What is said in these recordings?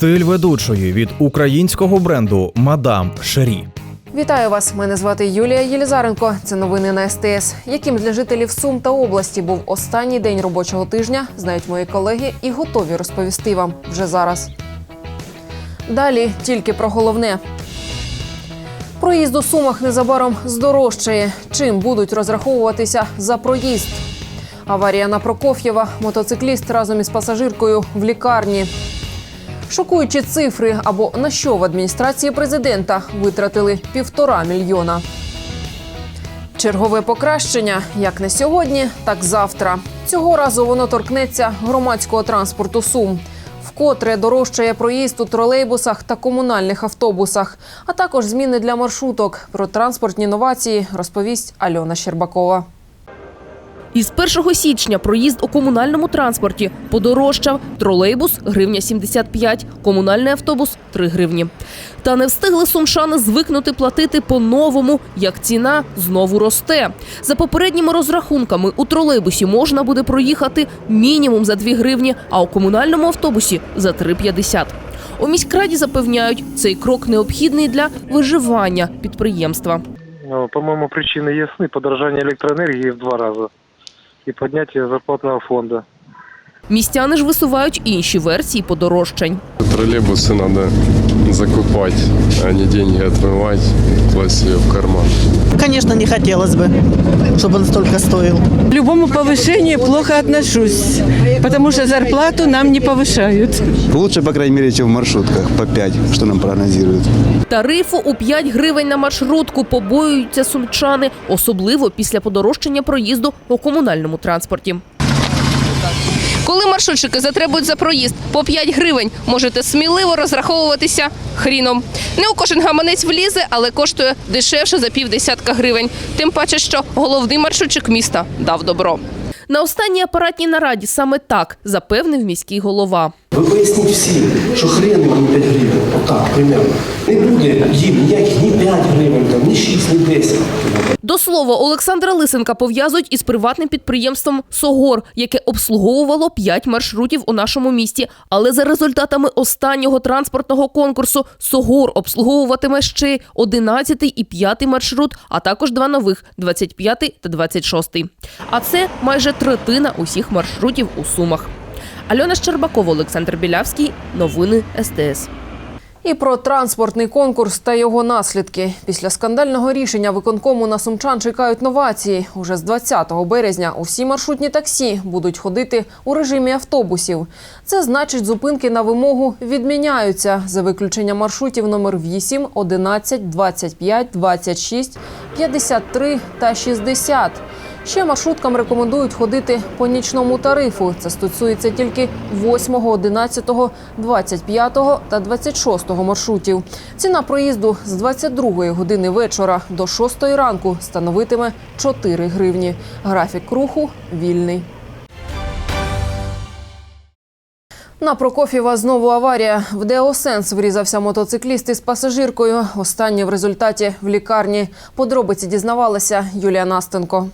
Стиль ведучої від українського бренду Мадам Шері. Вітаю вас! Мене звати Юлія Єлізаренко. Це новини на СТС. Яким для жителів Сум та області був останній день робочого тижня, знають мої колеги і готові розповісти вам вже зараз. Далі тільки про головне. Проїзд у Сумах незабаром здорожчає. Чим будуть розраховуватися за проїзд? Аварія на Прокоф'єва. Мотоцикліст разом із пасажиркою в лікарні. Шокуючі цифри або на що в адміністрації президента витратили півтора мільйона. Чергове покращення як не сьогодні, так завтра. Цього разу воно торкнеться громадського транспорту Сум. Вкотре дорожчає проїзд у тролейбусах та комунальних автобусах, а також зміни для маршруток. Про транспортні новації розповість Альона Щербакова. Із 1 січня проїзд у комунальному транспорті подорожчав. Тролейбус – гривня 75, комунальний автобус – 3 гривні. Та не встигли сумшани звикнути платити по-новому, як ціна знову росте. За попередніми розрахунками у тролейбусі можна буде проїхати мінімум за 2 гривні, а у комунальному автобусі – за 3,50. У міськраді запевняють, цей крок необхідний для виживання підприємства. Ну, По-моему, причины ясны. Подорожание электроэнергии в два раза и підняття зарплатного фонду. Містяни ж висувають інші версії подорожчань. Тролейбуси треба закупати, а не гроші відмивати, класть в карман Конечно, не хотелось бы, чтобы он столько стоил. К любому повышению плохо отношусь, потому что зарплату нам не повышают. Лучше, по крайней мере, чем в маршрутках по 5, что нам прогнозируют. Тарифу у 5 гривень на маршрутку побоюються сумчани, особливо після подорожчання проїзду у комунальному транспорті. Коли маршрутчики затребують за проїзд по 5 гривень, можете сміливо розраховуватися хріном. Не у кожен гаманець влізе, але коштує дешевше за півдесятка гривень. Тим паче, що головний маршрутчик міста дав добро. На останній апаратній нараді саме так запевнив міський голова. Ви поясніть всім, що хрен вам 5 гривень, отак, примерно. Не буде їм ніяких ні 5 гривень, ні 6, ні 10. До слова, Олександра Лисенка пов'язують із приватним підприємством Согор, яке обслуговувало 5 маршрутів у нашому місті. Але за результатами останнього транспортного конкурсу Согор обслуговуватиме ще 11 і 5 маршрут, а також два нових 25 та 26. А це майже третина усіх маршрутів у Сумах. Альона Щербакова, Олександр Білявський. Новини СТС. І про транспортний конкурс та його наслідки. Після скандального рішення виконкому на сумчан чекають новації. Уже з 20 березня усі маршрутні таксі будуть ходити у режимі автобусів. Це значить, зупинки на вимогу відміняються за виключенням маршрутів номер 8, 11, 25, 26, 53 та 60. Ще маршруткам рекомендують ходити по нічному тарифу. Це стосується тільки 8, 11, 25 та 26 маршрутів. Ціна проїзду з 22 години вечора до 6 ранку становитиме 4 гривні. Графік руху вільний. На Прокоф'єва знову аварія. В Деосенс врізався мотоцикліст із пасажиркою. Останнє в результаті в лікарні. Подробиці дізнавалася Юлія Настенко.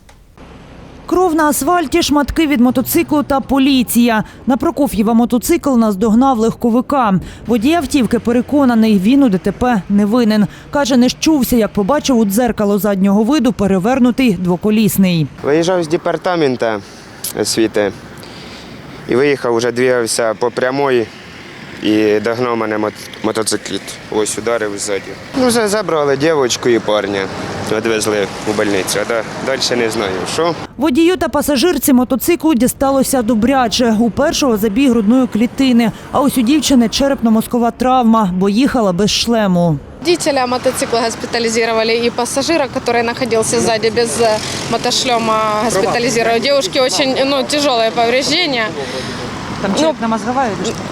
Кров на асфальті, шматки від мотоциклу та поліція. На Прокоф'єва мотоцикл наздогнав легковика. Водій автівки переконаний, він у ДТП не винен. Каже, не щувся, як побачив у дзеркало заднього виду перевернутий двоколісний. Виїжджав з департамента освіти і виїхав, вже двигався по прямої і догнав мене мот- мотоцикліт. Ось ударив ззаді. Ну, вже забрали дівчинку і парня, відвезли у больницю, а далі не знаю, що. Водію та пасажирці мотоциклу дісталося добряче. У першого забій грудної клітини, а ось у дівчини черепно-мозкова травма, бо їхала без шлему. Водителя мотоцикла госпитализировали и пассажира, который находился сзади без э, мотошлема, госпитализировали. Девушки очень ну, тяжелое повреждение. Там черепно-мозгова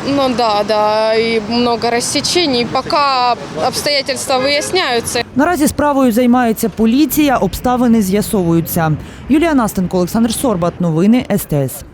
Ну да, да, и много рассечений. Пока обстоятельства выясняются. Наразі справою займається поліція, обставини з'ясовуються. Юлія Настенко, Олександр Сорбат. Новини СТС.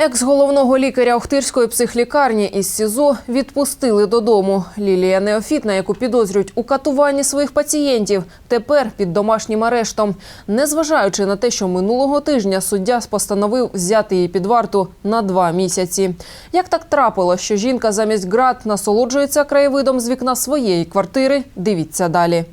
Екс-головного лікаря Охтирської психлікарні із СІЗО відпустили додому. Лілія Неофітна, яку підозрюють у катуванні своїх пацієнтів, тепер під домашнім арештом. Незважаючи на те, що минулого тижня суддя постановив взяти її під варту на два місяці. Як так трапило, що жінка замість град насолоджується краєвидом з вікна своєї квартири? Дивіться далі.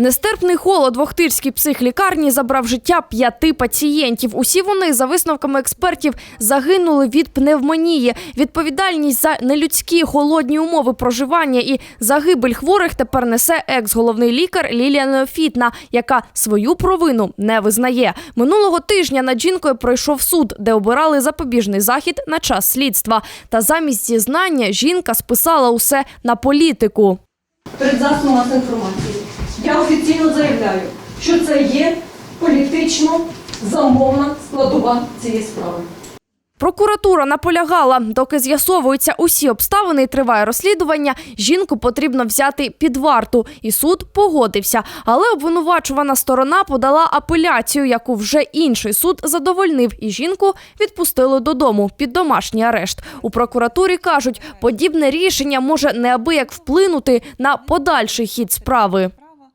Нестерпний холод в Охтирській психлікарні забрав життя п'яти пацієнтів. Усі вони, за висновками експертів, загинули від пневмонії. Відповідальність за нелюдські холодні умови проживання і загибель хворих тепер несе екс-головний лікар Лілія Неофітна, яка свою провину не визнає. Минулого тижня над жінкою пройшов суд, де обирали запобіжний захід на час слідства. Та замість зізнання жінка списала усе на політику. перед масової інформації. Я офіційно заявляю, що це є політично замовна складова цієї справи. Прокуратура наполягала, доки з'ясовуються усі обставини і триває розслідування, жінку потрібно взяти під варту. І суд погодився. Але обвинувачувана сторона подала апеляцію, яку вже інший суд задовольнив, і жінку відпустили додому під домашній арешт. У прокуратурі кажуть, подібне рішення може неабияк вплинути на подальший хід справи.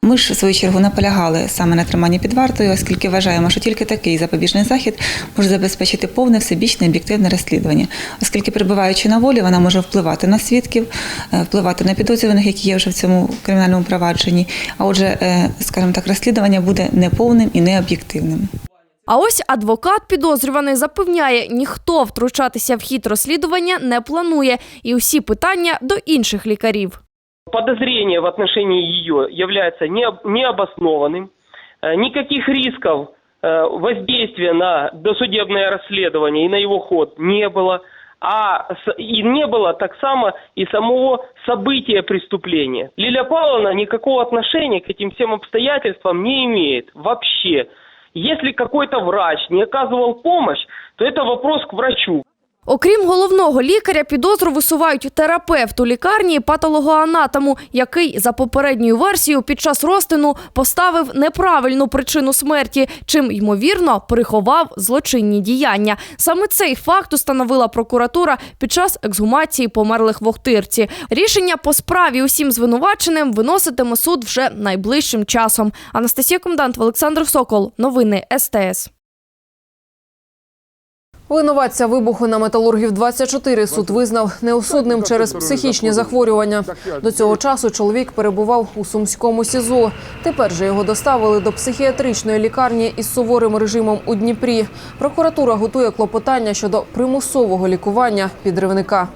Ми ж в свою чергу наполягали саме на триманні під вартою, оскільки вважаємо, що тільки такий запобіжний захід може забезпечити повне всебічне об'єктивне розслідування, оскільки перебуваючи на волі, вона може впливати на свідків, е, впливати на підозрюваних, які є вже в цьому кримінальному провадженні. А отже, е, скажімо так, розслідування буде неповним і необ'єктивним. А ось адвокат підозрюваний запевняє, ніхто втручатися в хід розслідування не планує, і усі питання до інших лікарів. Подозрение в отношении ее является необ- необоснованным. Э, Никаких рисков э, воздействия на досудебное расследование и на его ход не было. А и не было так само и самого события преступления. Лилия Павловна никакого отношения к этим всем обстоятельствам не имеет вообще. Если какой-то врач не оказывал помощь, то это вопрос к врачу. Окрім головного лікаря, підозру висувають терапевту лікарні патологоанатому, який за попередньою версією під час розтину поставив неправильну причину смерті, чим ймовірно приховав злочинні діяння. Саме цей факт установила прокуратура під час ексгумації померлих в Охтирці. Рішення по справі усім звинуваченим виноситиме суд вже найближчим часом. Анастасія Комдант, Олександр Сокол. Новини СТС. Винуватця вибуху на металургів 24 суд визнав неосудним через психічні захворювання. До цього часу чоловік перебував у сумському СІЗО. Тепер же його доставили до психіатричної лікарні із суворим режимом у Дніпрі. Прокуратура готує клопотання щодо примусового лікування підривника.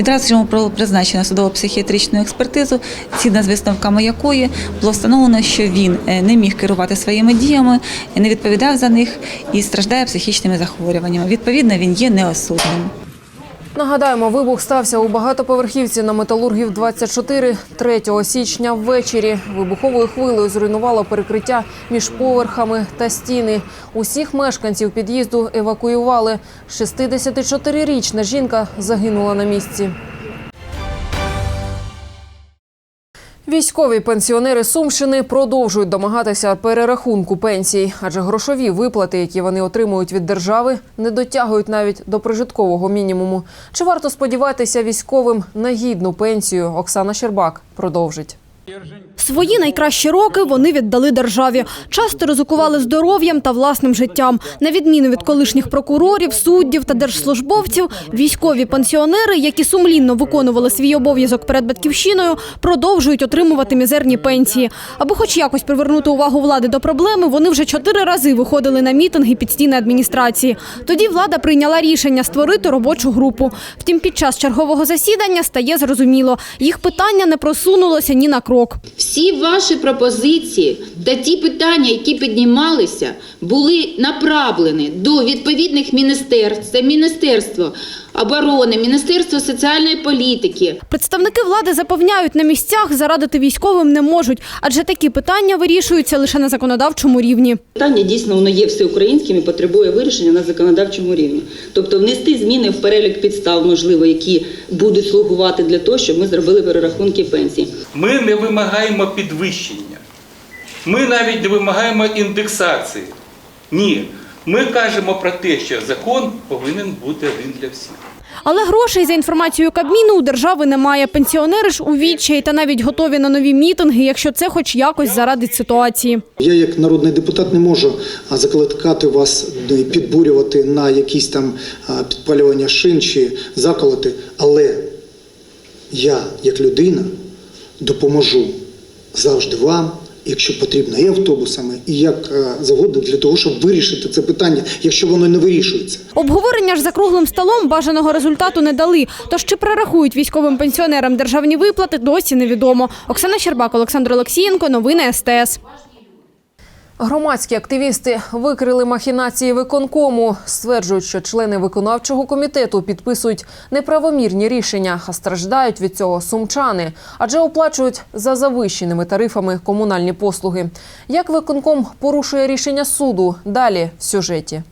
Відразу йому призначено судово-психіатричну експертизу, згідно з висновками якої було встановлено, що він е, не міг керувати своїми діями, не відповідав за них і страждає психічними захворюваннями. Відповідно, він є неосудним. Нагадаємо, вибух стався у багатоповерхівці на металургів 24 3 січня ввечері. Вибуховою хвилею зруйнувало перекриття між поверхами та стіни. Усіх мешканців під'їзду евакуювали. 64-річна жінка загинула на місці. Військові пенсіонери Сумщини продовжують домагатися перерахунку пенсій, адже грошові виплати, які вони отримують від держави, не дотягують навіть до прожиткового мінімуму. Чи варто сподіватися військовим на гідну пенсію? Оксана Щербак продовжить. Свої найкращі роки вони віддали державі. Часто ризикували здоров'ям та власним життям. На відміну від колишніх прокурорів, суддів та держслужбовців, військові пенсіонери, які сумлінно виконували свій обов'язок перед батьківщиною, продовжують отримувати мізерні пенсії. Аби хоч якось привернути увагу влади до проблеми, вони вже чотири рази виходили на мітинги під стіни адміністрації. Тоді влада прийняла рішення створити робочу групу. Втім, під час чергового засідання стає зрозуміло, їх питання не просунулося ні на крок. Всі ваші пропозиції та ті питання, які піднімалися, були направлені до відповідних міністерств. Це Міністерство оборони, Міністерство соціальної політики. Представники влади запевняють, на місцях зарадити військовим не можуть, адже такі питання вирішуються лише на законодавчому рівні. Питання дійсно воно є всеукраїнським і потребує вирішення на законодавчому рівні. Тобто внести зміни в перелік підстав, можливо, які будуть слугувати для того, щоб ми зробили перерахунки пенсій. Ми не вимагаємо підвищення. Ми навіть не вимагаємо індексації. Ні. Ми кажемо про те, що закон повинен бути один для всіх. Але грошей за інформацією Кабміну у держави немає. Пенсіонери ж у відчаї та навіть готові на нові мітинги, якщо це хоч якось зарадить ситуації. Я як народний депутат не можу закликати вас, е, підбурювати на якісь там підпалювання шин чи заколоти, але я, як людина, допоможу завжди вам, якщо потрібно, і автобусами, і як е, завгодно для того, щоб вирішити це питання, якщо воно не вирішується. Обговорення ж за круглим столом бажаного результату не дали. Тож чи прорахують військовим пенсіонерам державні виплати, досі невідомо. Оксана Щербак, Олександр Олексієнко, новини СТС. Громадські активісти викрили махінації виконкому. Стверджують, що члени виконавчого комітету підписують неправомірні рішення, а страждають від цього сумчани, адже оплачують за завищеними тарифами комунальні послуги. Як виконком порушує рішення суду? Далі в сюжеті.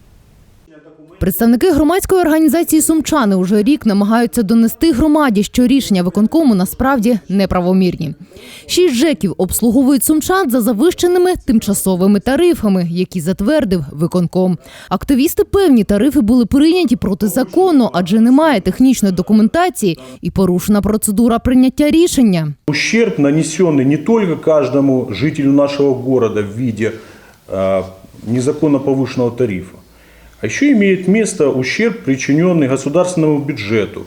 Представники громадської організації Сумчани уже рік намагаються донести громаді, що рішення виконкому насправді неправомірні. Шість ЖЕКів обслуговують сумчан за завищеними тимчасовими тарифами, які затвердив виконком. Активісти певні тарифи були прийняті протизаконно, адже немає технічної документації і порушена процедура прийняття рішення. Ущерб, нанесенный не только каждому жителю нашего города в виде э, незаконно повышенного тарифа, а еще имеет место ущерб, причиненный государственному бюджету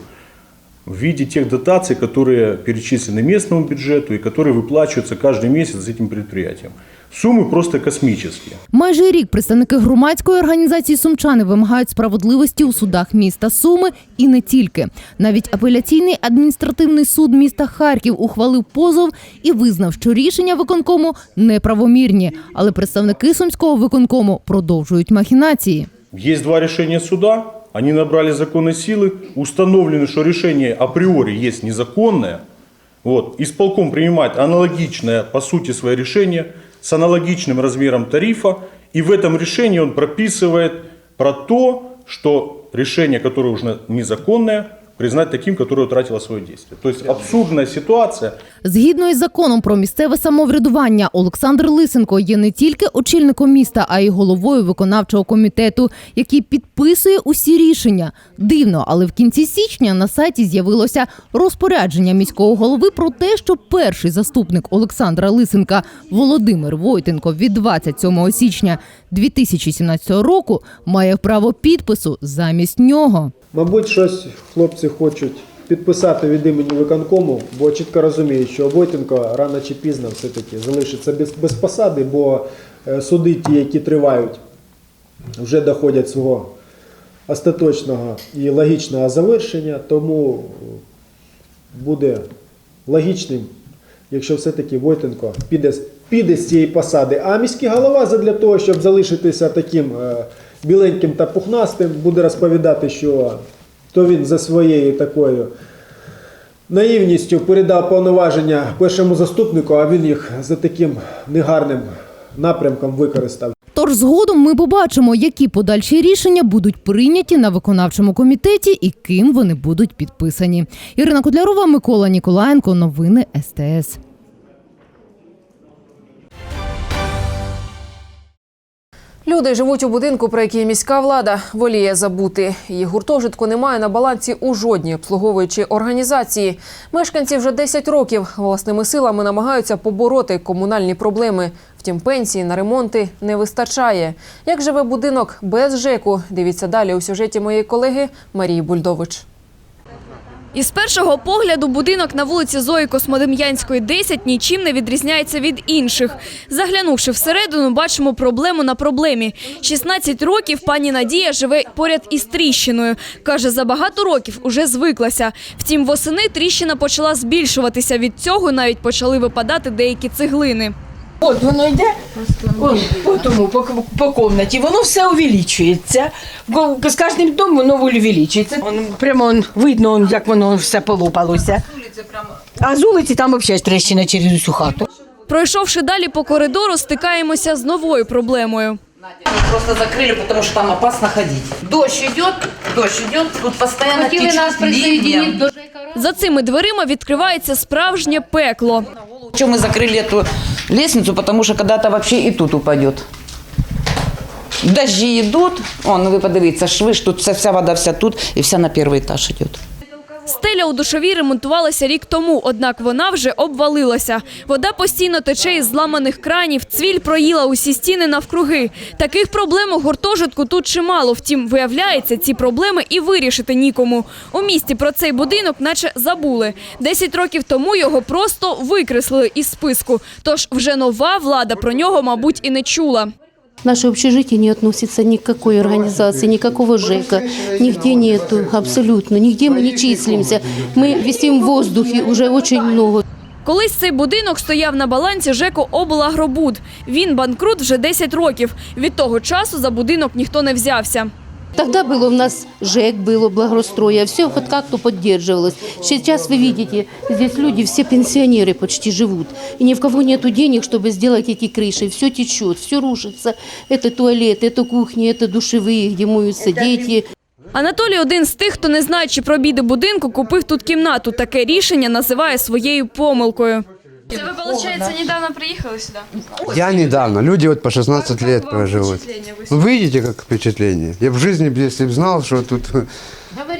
в виде тех дотаций, которые перечислены местному бюджету и которые выплачиваются каждый месяц с этим предприятием. Суммы просто космические. Майже рік представники громадської організації Сумчани вимагають справедливості у судах міста Суми і не тільки. Навіть апеляційний адміністративний суд міста Харків ухвалив позов і визнав, що рішення виконкому неправомірні. Але представники сумського виконкому продовжують махінації. Есть два решения суда, они набрали законной силы, установлено, что решение априори есть незаконное. Вот. Исполком принимает аналогичное по сути свое решение с аналогичным размером тарифа, и в этом решении он прописывает про то, что решение, которое уже незаконное, признать таким, которое утратило свое действие. То есть абсурдная ситуация. Згідно із законом про місцеве самоврядування, Олександр Лисенко є не тільки очільником міста, а й головою виконавчого комітету, який підписує усі рішення. Дивно, але в кінці січня на сайті з'явилося розпорядження міського голови про те, що перший заступник Олександра Лисенка Володимир Войтенко від 27 січня 2017 року має право підпису замість нього. Мабуть, щось хлопці хочуть підписати від імені виконкому, бо чітко розуміють, що Войтенко рано чи пізно все-таки залишиться без, без посади, бо е, суди, ті, які тривають, вже доходять свого остаточного і логічного завершення, тому буде логічним, якщо все-таки Войтенко піде, піде з цієї посади. А міський голова задля того, щоб залишитися таким е, біленьким та пухнастим, буде розповідати, що то він за своєю такою наївністю передав повноваження першому заступнику, а він їх за таким негарним напрямком використав. Тож згодом ми побачимо, які подальші рішення будуть прийняті на виконавчому комітеті і ким вони будуть підписані. Ірина Кодлярова, Микола Ніколаєнко. Новини СТС. Люди живуть у будинку, про який міська влада воліє забути. Її гуртожитку немає на балансі у жодній обслуговуючій організації. Мешканці вже 10 років власними силами намагаються побороти комунальні проблеми. Втім, пенсії на ремонти не вистачає. Як живе будинок без ЖЕКу? Дивіться далі у сюжеті моєї колеги Марії Бульдович. Із першого погляду будинок на вулиці Зої Космодем'янської, 10 нічим не відрізняється від інших. Заглянувши всередину, бачимо проблему на проблемі. 16 років пані Надія живе поряд із тріщиною. Каже, за багато років уже звиклася. Втім, восени тріщина почала збільшуватися. Від цього навіть почали випадати деякі цеглини. От воно йде он, по тому, по, по комнаті, воно все увеличується. З кожним днем воно увеличується. Он, прямо он, видно, он, як воно все полопалося. А з вулиці там взагалі трещина через усю хату. Пройшовши далі по коридору, стикаємося з новою проблемою. Просто закрыли, потому что там опасно ходить. Дождь идет, дождь идет, тут постоянно Хотели течет нас присоединить ливнем. За цими дверима відкривається справжнє пекло. Почему мы закрыли эту лестницу? Потому что когда-то вообще и тут упадет. Дожди йдуть, он, ви подивіться, шви ж тут, це вся вода вся тут і вся на перший етаж йде. Стеля у душовій ремонтувалася рік тому, однак вона вже обвалилася. Вода постійно тече із зламаних кранів, цвіль проїла усі стіни навкруги. Таких проблем у гуртожитку тут чимало. Втім, виявляється, ці проблеми і вирішити нікому. У місті про цей будинок наче забули. Десять років тому його просто викреслили із списку. Тож вже нова влада про нього, мабуть, і не чула. Наше общежитие не относится ни к какой организации, никакого ЖЭКа, нигде нету, абсолютно, нигде мы не числимся. Мы висим в воздухе уже очень много. Колись цей будинок стояв на балансі ЖЕКу «Облагробуд». Він банкрут вже 10 років. Від того часу за будинок ніхто не взявся. Тогда было у нас ЖЭК, было благоустройство, все хоть как-то поддерживалось. Сейчас вы видите, здесь люди, все пенсионеры почти живут. И ни в кого нету денег, чтобы сделать эти крыши. Все течет, все рушится. Это туалет, это кухня, это душевые, где моются дети. Анатолій один з тих, хто не знаючи про біди будинку, купив тут кімнату. Таке рішення називає своєю помилкою. Це ви, виходить, недавно приїхали сюди? Я недавно. Люди вот по 16 лет проживут. Вы видите, как впечатление? Я в жизни, если бы знал, что тут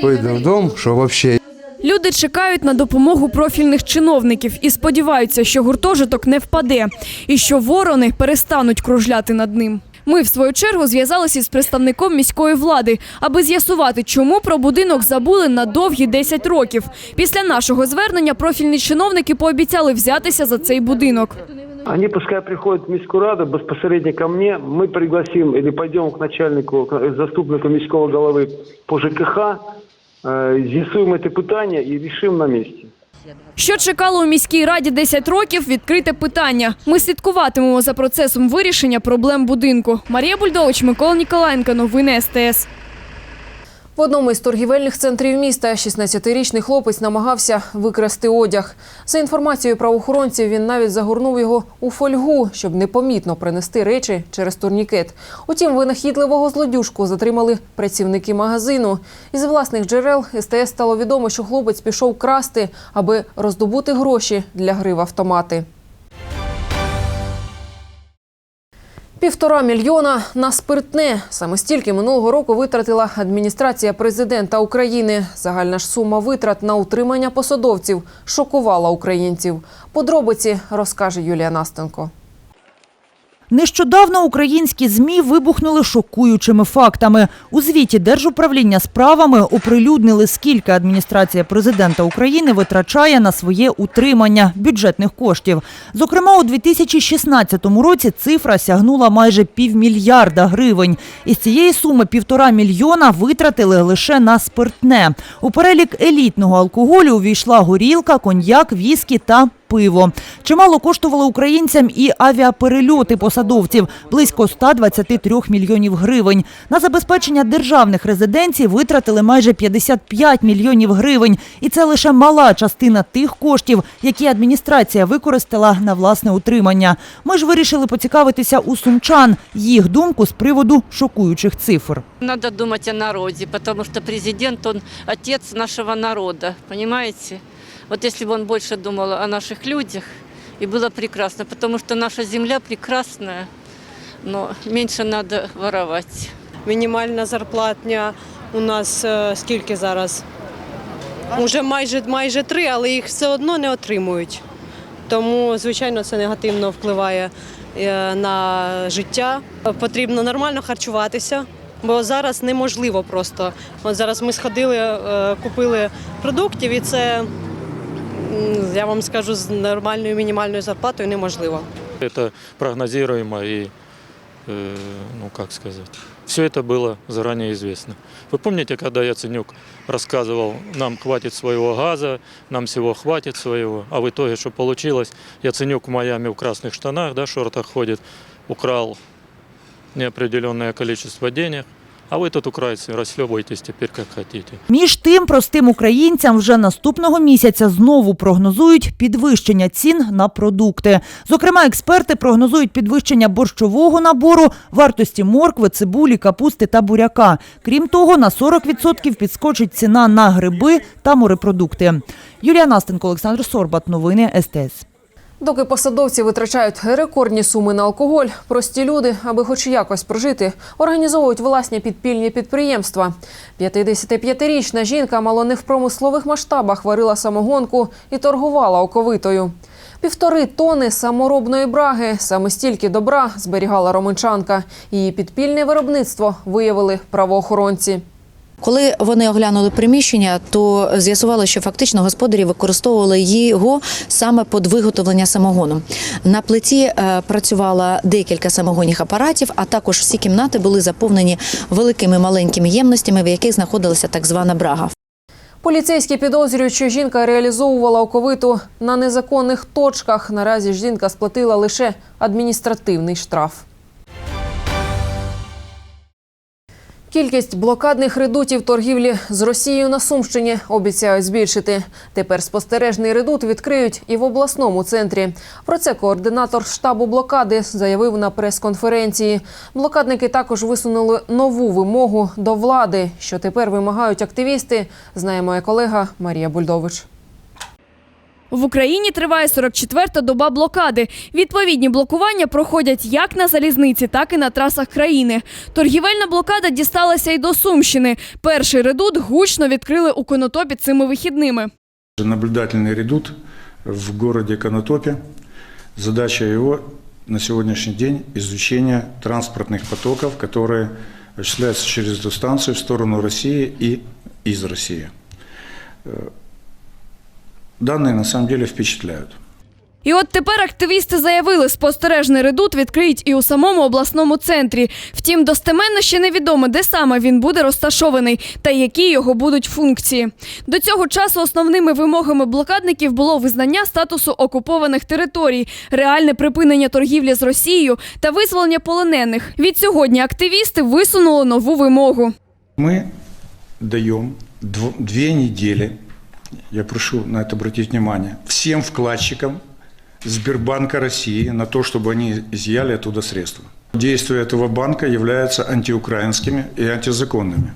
пойду в дом, что вообще Люди чекають на допомогу профільних чиновників і сподіваються, що гуртожиток не впаде і що ворони перестануть кружляти над ним. Ми, в свою чергу, зв'язалися з представником міської влади, аби з'ясувати, чому про будинок забули на довгі 10 років. Після нашого звернення профільні чиновники пообіцяли взятися за цей будинок. Они пускай приходят в міську раду безпосередньо ко мне, мы пригласим или пойдем к начальнику, к заступнику міського голови по ЖКХ, э, з'ясуємо це питання і рішимо на місці. Що чекало у міській раді 10 років? Відкрите питання. Ми слідкуватимемо за процесом вирішення проблем будинку. Марія Бульдович, Микола Ніколаєнко. Новини СТС. В одному із торгівельних центрів міста 16-річний хлопець намагався викрасти одяг. За інформацією правоохоронців, він навіть загорнув його у фольгу, щоб непомітно принести речі через турнікет. Утім, винахідливого злодюжку затримали працівники магазину. Із власних джерел СТС стало відомо, що хлопець пішов красти, аби роздобути гроші для гри в автомати. Півтора мільйона на спиртне. Саме стільки минулого року витратила адміністрація президента України. Загальна ж сума витрат на утримання посадовців шокувала українців. Подробиці розкаже Юлія Настенко. Нещодавно українські ЗМІ вибухнули шокуючими фактами. У звіті Держуправління справами оприлюднили, скільки адміністрація президента України витрачає на своє утримання бюджетних коштів. Зокрема, у 2016 році цифра сягнула майже півмільярда гривень. Із цієї суми півтора мільйона витратили лише на спиртне. У перелік елітного алкоголю увійшла горілка, коньяк, віскі та пиво. Чимало коштували українцям і авіаперельоти посадовців – близько 123 мільйонів гривень. На забезпечення державних резиденцій витратили майже 55 мільйонів гривень. І це лише мала частина тих коштів, які адміністрація використала на власне утримання. Ми ж вирішили поцікавитися у сумчан їх думку з приводу шокуючих цифр. Надо думать о народе, потому что президент, он отец нашего народа, понимаете? Вот если бы он больше думал о наших людях, и было прекрасно, потому что наша земля прекрасная, но меньше надо воровать. Мінімальна зарплатня у нас е, скільки зараз? Уже майже майже три, але їх все одно не отримують. Тому, звичайно, це негативно впливає е, на життя. Потрібно нормально харчуватися, бо зараз неможливо просто. От зараз ми сходили, е, купили продуктів, і це я вам скажу з нормальною мінімальною зарплатою неможливо. Это прогнозируемо и, э, ну как сказать, все это было заранее известно. Вы помните, когда Яценюк рассказывал, нам хватит своего газа, нам всего хватит своего, а в итоге что получилось? Яценюк в Майами в красных штанах, да, шортах ходит, украл неопределенное количество денег, а вы тут, украинцы, расхлебывайтесь теперь как хотите. Між тим, простим українцям вже наступного місяця знову прогнозують підвищення цін на продукти. Зокрема, експерти прогнозують підвищення борщового набору, вартості моркви, цибулі, капусти та буряка. Крім того, на 40% підскочить ціна на гриби та морепродукти. Юлія Настенко, Олександр Сорбат. Новини СТС. Доки посадовці витрачають рекордні суми на алкоголь, прості люди, аби хоч якось прожити, організовують власні підпільні підприємства. 55-річна жінка мало не в промислових масштабах варила самогонку і торгувала оковитою. Півтори тони саморобної браги, саме стільки добра зберігала романчанка. Її підпільне виробництво виявили правоохоронці. Коли вони оглянули приміщення, то з'ясували, що фактично господарі використовували його саме під виготовлення самогону. На плиті е, працювало декілька самогонних апаратів, а також всі кімнати були заповнені великими маленькими ємностями, в яких знаходилася так звана брага. Поліцейські підозрюють, що жінка реалізовувала оковиту на незаконних точках. Наразі жінка сплатила лише адміністративний штраф. Кількість блокадних редутів торгівлі з Росією на Сумщині обіцяють збільшити. Тепер спостережний редут відкриють і в обласному центрі. Про це координатор штабу блокади заявив на прес-конференції. Блокадники також висунули нову вимогу до влади, що тепер вимагають активісти. Знає моя колега Марія Бульдович. В Україні триває 44-та доба блокади. Відповідні блокування проходять як на залізниці, так і на трасах країни. Торгівельна блокада дісталася й до Сумщини. Перший редут гучно відкрили у Конотопі цими вихідними. Наблюдательный редут в городе Конотопе. Задача его на сегодняшний день изучение транспортных потоков, которые осуществляются через эту станцию в сторону России и из России. Э, Данные на самом деле впечатляют. І от тепер активісти заявили, спостережний редут відкриють і у самому обласному центрі. Втім, достеменно ще невідомо, де саме він буде розташований та які його будуть функції. До цього часу основними вимогами блокадників було визнання статусу окупованих територій, реальне припинення торгівлі з Росією та визволення полонених. Від сьогодні активісти висунули нову вимогу. Мы даем дв- две недели, я прошу на это обратить внимание, всем вкладчикам Сбербанка России на то, чтобы они изъяли оттуда средства. Действия этого банка являются антиукраинскими и антизаконными.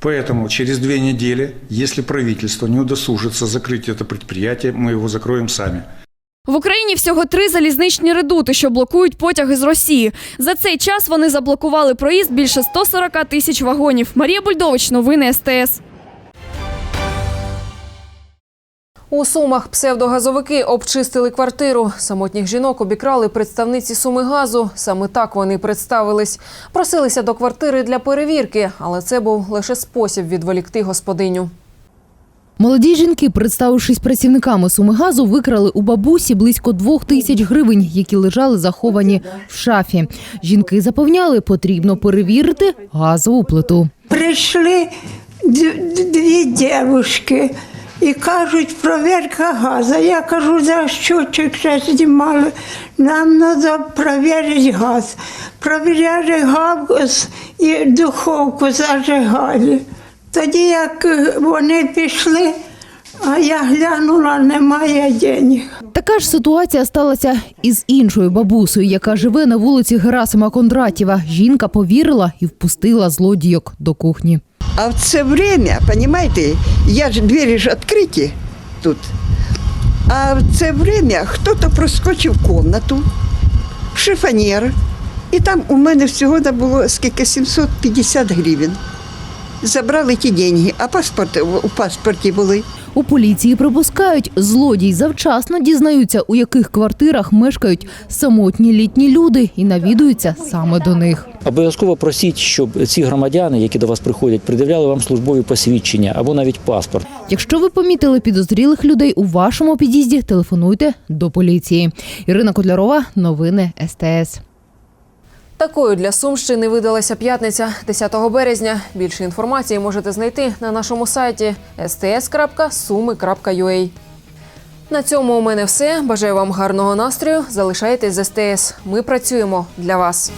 Поэтому через две недели, если правительство не удосужится закрыть это предприятие, мы его закроем сами. В Україні всього три залізничні редути, що блокують потяги з Росії. За цей час вони заблокували проїзд більше 140 тисяч вагонів. Марія Бульдович, новини СТС. У Сумах псевдогазовики обчистили квартиру. Самотніх жінок обікрали представниці Суми газу. Саме так вони представились. Просилися до квартири для перевірки, але це був лише спосіб відволікти господиню. Молоді жінки, представившись працівниками Сумигазу, викрали у бабусі близько двох тисяч гривень, які лежали заховані в шафі. Жінки запевняли, потрібно перевірити газову плиту. Прийшли дві дівчинки і кажуть, провірка газу. Я кажу, за щочок ще знімали. Нам треба перевірити газ. Провіряли газ і духовку зажигали. Тоді, як вони пішли, а я глянула, немає денег. Така ж ситуація сталася із іншою бабусею, яка живе на вулиці Герасима Кондратєва. Жінка повірила і впустила злодійок до кухні. А в це время, понимаете, я ж двері ж відкриті тут. А в це время хто-то проскочив в комнату, шифонер, і там у мене всього було скільки 750 гривень. Забрали ті деньги, а паспорт у паспорті були. У поліції припускають, злодій завчасно дізнаються, у яких квартирах мешкають самотні літні люди і навідуються саме до них. Обов'язково просіть, щоб ці громадяни, які до вас приходять, придивляли вам службові посвідчення або навіть паспорт. Якщо ви помітили підозрілих людей у вашому під'їзді, телефонуйте до поліції. Ірина Котлярова, новини СТС. Такою для Сумщини видалася п'ятниця 10 березня. Більше інформації можете знайти на нашому сайті sts.sumi.ua. На цьому у мене все. Бажаю вам гарного настрою. Залишайтесь з СТС. Ми працюємо для вас.